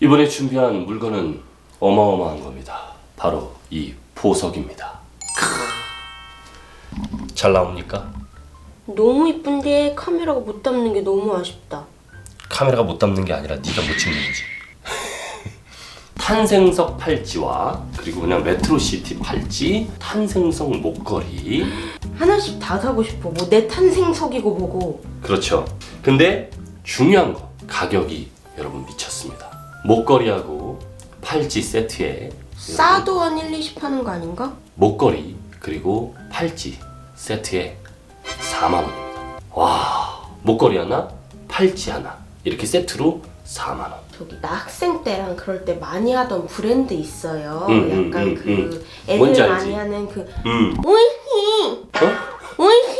이번에 준비한 물건은 어마어마한 겁니다. 바로 이 보석입니다. 잘 나옵니까? 너무 이쁜데 카메라가 못 담는 게 너무 아쉽다. 카메라가 못 담는 게 아니라 네가 못 찍는 거지. 탄생석 팔찌와 그리고 그냥 메트로시티 팔찌, 탄생석 목걸이. 하나씩 다 사고 싶어. 뭐 내 탄생석이고 뭐고. 그렇죠. 근데 중요한 거 가격이 여러분 미쳤습니다. 목걸이하고 팔찌 세트에 싸도 한 1, 20 하는 거 아닌가? 목걸이 그리고 팔찌 세트에 4만 원입니다. 와 목걸이 하나, 팔찌 하나 이렇게 세트로 4만 원. 저기 나 학생 때랑 그럴 때 많이 하던 브랜드 있어요. 음, 음, 약간 음, 그 음. 애들 뭔지 많이 알지? 하는 그 음. 오이히 어? 오이히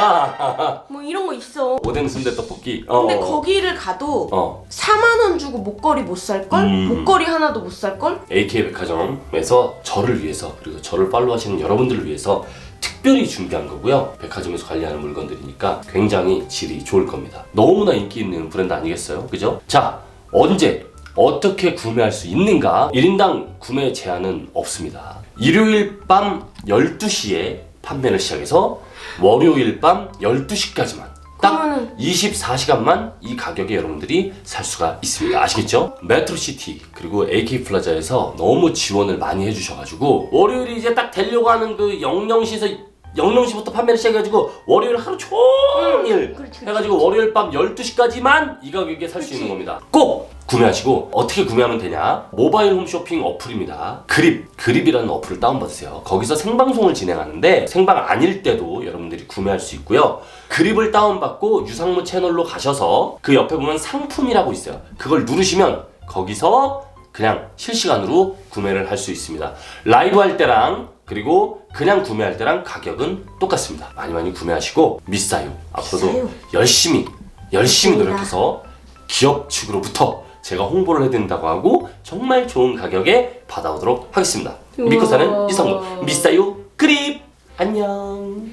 아 뭐 이런 거 있어. 오뎅 순대 떡볶이. 어. 근데 거기를 가도 어. 4만 원 주고 목걸이 못 살 걸? 음. 목걸이 하나도 못 살 걸? AK 백화점에서 저를 위해서 그리고 저를 팔로우하시는 여러분들을 위해서 특별히 준비한 거고요. 백화점에서 관리하는 물건들이니까 굉장히 질이 좋을 겁니다. 너무나 인기 있는 브랜드 아니겠어요? 그죠? 자, 언제 어떻게 구매할 수 있는가? 1인당 구매 제한은 없습니다. 일요일 밤 12시에 판매를 시작해서 월요일 밤 12시까지만 딱 그러면은 24시간만 이 가격에 여러분들이 살 수가 있습니다. 아시겠죠? 메트로시티 그리고 AK 플라자에서 너무 지원을 많이 해주셔가지고 월요일이 이제 딱 되려고 하는 그 00시에서 00시부터 판매를 시작해가지고 월요일 하루 종일 음, 그렇지, 그렇지. 해가지고 월요일 밤 12시까지만 이 가격에 살 수 있는 겁니다. 꼭 구매하시고 어떻게 구매하면 되냐? 모바일 홈쇼핑 어플입니다. 그립, 그립이라는 어플을 다운받으세요. 거기서 생방송을 진행하는데 생방 아닐 때도 여러분들이 구매할 수 있고요. 그립을 다운받고 유상무 채널로 가셔서 그 옆에 보면 상품이라고 있어요. 그걸 누르시면 거기서 그냥 실시간으로 구매를 할 수 있습니다. 라이브 할 때랑 그리고 그냥 구매할 때랑 가격은 똑같습니다. 많이 많이 구매하시고 미싸요. 앞으로도 미싸요. 열심히 열심히. 노력해서 기업 측으로부터 제가 홍보를 해드린다고 하고 정말 좋은 가격에 받아오도록 하겠습니다. 믿고 사는 우와. 이성무 미싸요 그립 안녕.